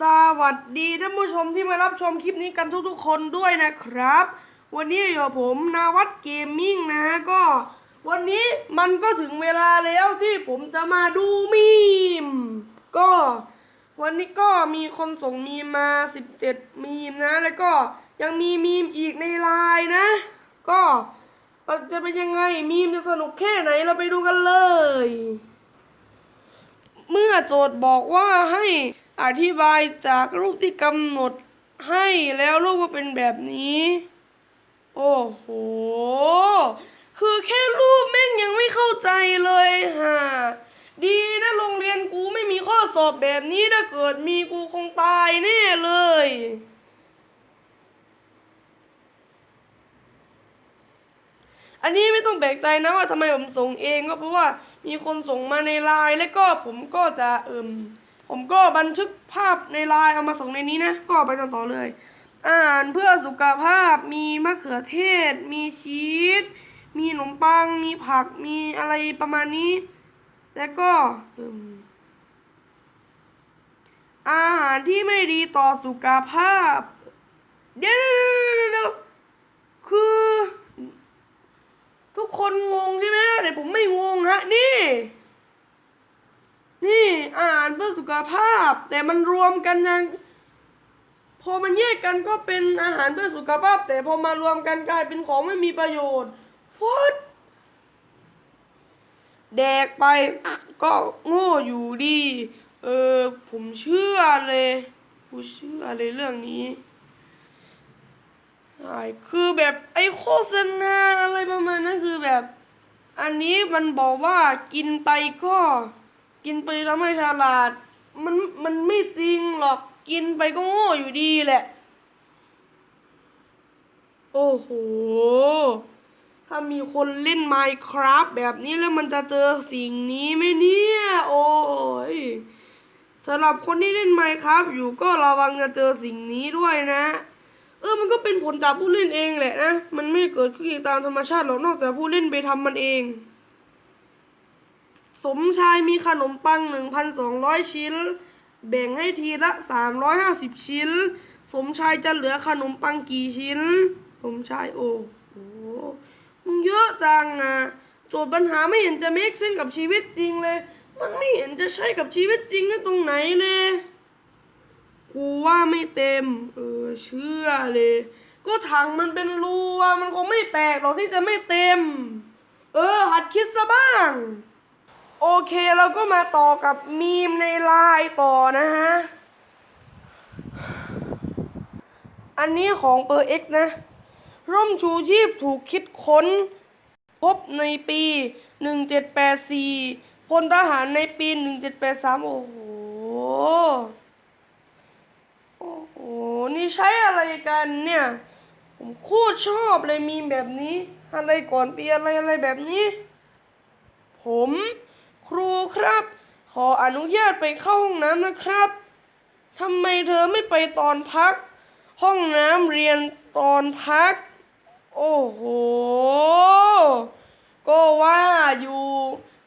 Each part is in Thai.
สวัสดีท่านผู้ชมที่มารับชมคลิปนี้กันทุกๆคนด้วยนะครับ วันนี้อยู่ผมนาวัดเกมมิ่งนะฮะก็ วันนี้มันก็ถึงเวลาแล้วที่ผมจะมาดูมีม ก็ วันนี้ก็มีคนส่งมีมมา 17 มีมนะ แล้วก็ยังมีมีมอีกในไลน์นะ ก็จะเป็นยังไงมีมจะสนุกแค่ไหนเราไปดูกันเลย เมื่อโจทย์บอกว่าให้ อธิบายจากรูปที่กำหนดให้แล้วรูปก็เป็นแบบนี้ โอ้โห คือแค่รูปแม่งยังไม่เข้าใจเลยฮะดีนะโรงเรียนกูไม่มีข้อสอบแบบนี้ถ้าเกิดมีกูคงตายแน่เลยอันนี้ไม่ต้องแปลกใจนะว่าทำไมผมส่งเองก็เพราะว่ามีคนส่งมาในไลน์แล้วก็ผมก็จะเอิม ผมก็บันทึกภาพในไลน์เอามาส่งในนี้นะ ก็ไปต่อเลยอาหารเพื่อสุขภาพมีมะเขือเทศ มีชีส มีขนมปัง มีผัก มีอะไรประมาณนี้ แล้วก็อาหารที่ไม่ดีต่อสุขภาพ เดี๋ยวเดี๋ยวเดี๋ยวเดี๋ยวคือ ทุกคนงงใช่ไหมแต่ผมไม่งงฮะนี่ นี่อาหารเพื่อสุขภาพ แต่มันรวมกันยังพอมันแยกกันก็เป็นอาหารเพื่อสุขภาพ แต่พอมารวมกันกลายเป็นของไม่มีประโยชน์ฟอดแดกไปก็โง่อยู่ดี เออ ผมเชื่อเลยผมเชื่อเลยเรื่องนี้ใช่คือแบบไอ้โฆษณาอะไรประมาณนั้นคือแบบ อันนี้มันบอกว่ากินไปก็ กินไปทำให้ฉลาด มันมันไม่จริงหรอกกินไปก็โง่อยู่ดีแหละ โอ้โห ถ้ามีคนเล่น Minecraft แบบนี้แล้วมันจะเจอสิ่งนี้ไหมเนี่ย โอ้ยสำหรับคนที่เล่น Minecraft อยู่ก็ระวังจะเจอสิ่งนี้ด้วยนะ เออมันก็เป็นผลจากผู้เล่นเองแหละนะ มันไม่เกิดขึ้นตามธรรมชาติหรอกนอกจากผู้เล่นไปทำมันเอง สมชายมีขนมปัง 1,200 ชิ้น แบ่งให้ทีละ 350 ชิ้น สมชายจะเหลือขนมปังกี่ชิ้น สมชายโอ้โหมึงเยอะจังอะโจทย์ปัญหาไม่เห็นจะเมคเส้นกับชีวิตจริงเลย มันไม่เห็นจะใช่กับชีวิตจริงนะตรงไหนเลย กูว่าไม่เต็ม เออเชื่อเลย ก็ถังมันเป็นรูอะมันคงไม่แปลกหรอกที่จะไม่เต็ม เออหัดคิดซะบ้าง โอเคเราก็มาต่อกับมีมในไลน์ต่อนะฮะ อันนี้ของเปอร์เอ็กซ์นะ ร่มชูชีพถูกคิดค้น พบในปี 1784พลทหารในปี 1783 โอ้โห โอ้โห นี่ใช้อะไรกันเนี่ย ผมโคตรชอบเลยมีมแบบนี้ อะไรก่อนปีอะไรอะไรแบบนี้ ผม รูครับ ขออนุญาตไปเข้าห้องน้ำนะครับทำไมเธอไม่ไปตอนพัก ห้องน้ำเรียนตอนพัก โอ้โห ก็ว่าอยู่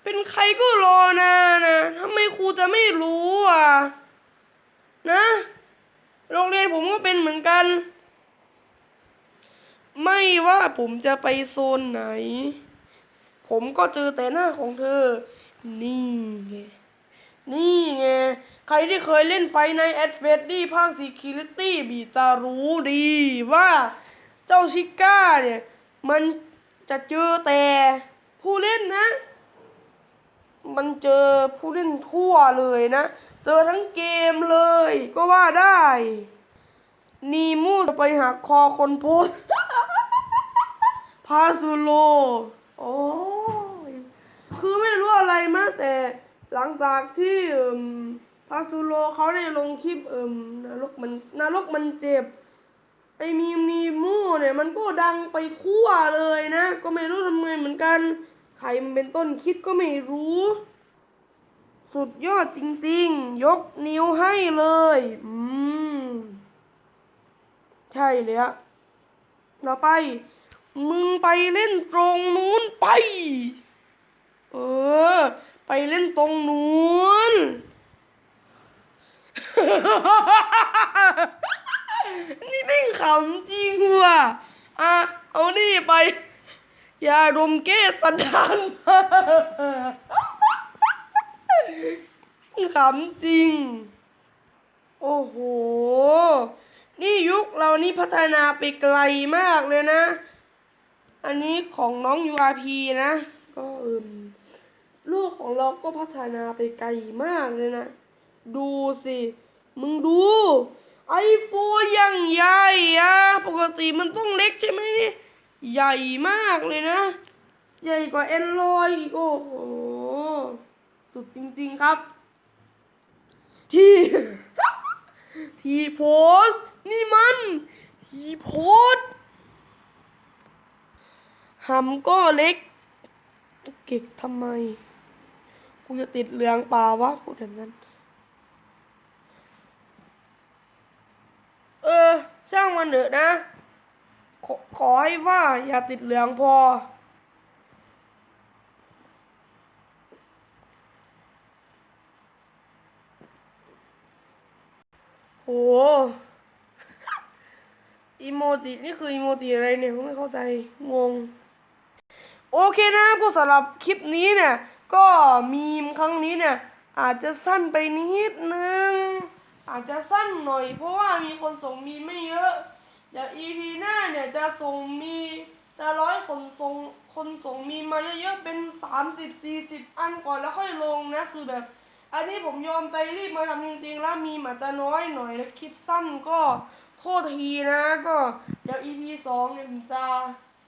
เป็นใครก็รอนานะทำไมครูจะไม่รู้อะ นะ โรงเรียนผมก็เป็นเหมือนกัน ไม่ว่าผมจะไปโซนไหน ผมก็เจอแต่หน้าของเธอ นี่ไง นี่ไง ใครที่เคยเล่นไฟในแอดเฟดดี้ภาค Security บีจะรู้ดีว่าเจ้าชิก้าเนี่ย มันจะเจอแต่ผู้เล่นนะ มันเจอผู้เล่นทั่วเลยนะ เจอทั้งเกมเลยก็ว่าได้นีมูจะไปหักคอคนโพส์พาซูโล โอ้ คือไม่รู้อะไรมาแต่หลังจากที่เอิมพาซูโลเขาได้ลงคลิปเอิมนรกมันนรกมันเจ็บ ไอมีมีมูเนี่ย มันก็ดังไปทั่วเลยนะ ก็ไม่รู้ทำไมเหมือนกัน ใครมันเป็นต้นคิดก็ไม่รู้ สุดยอดจริงๆ ยกนิ้วให้เลย อืม ใช่เลยอะเราไป มึงไปเล่นตรงนู้นไป ออ ไปเล่นตรงนู้นนี่แม่งขำจริงว่ะอะ เอานี่ไป ยาดมแก้สันดานขำจริง โอ้โห นี่ยุคเรานี่พัฒนาไปไกลมากเลยนะ อันนี้ของน้อง URP นะ ก็เอิม โลกของเราก็พัฒนาไปไกลมากเลยนะ ดูสิ มึงดูไอโฟนยังใหญ่อะปกติมันต้องเล็กใช่ไหมนี่ ใหญ่มากเลยนะ ใหญ่กว่า Android อีกโอ้โห สุดจริงๆครับ ที่ ที่โพส นี่มัน ที่โพสหำก็เล็ก เก็กทำไม กูจะติดเหลืองเปล่าวะพูดแบบนั้น เออ ช่างมันเถอะนะ ขอขอให้ว่า อย่าติดเหลืองพอ โห อีโมจิ นี่คืออีโมจิอะไรเนี่ยผมไม่เข้าใจ งง โอเคนะครับก็สำหรับคลิปนี้เนี่ย ก็มีมครั้งนี้เนี่ยอาจจะสั้นไปนิดนึง อาจจะสั้นหน่อย เพราะว่ามีคนส่งมีไม่เยอะเดี๋ยว EP หน้าเนี่ยจะส่งมีจะร้อยคนส่งคนส่งมีมาเยอะๆเป็นสามสิบสี่สิบอันก่อนแล้วค่อยลงนะคือแบบ อันนี้ผมยอมใจรีบมาทำจริงๆแล้วมีอาจจะน้อยหน่อยแล้วคลิปสั้นก็โทษทีนะก็เดี๋ยว EP สองเนี่ยผมจะ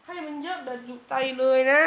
ให้มันเยอะแบบจุใจเลยนะ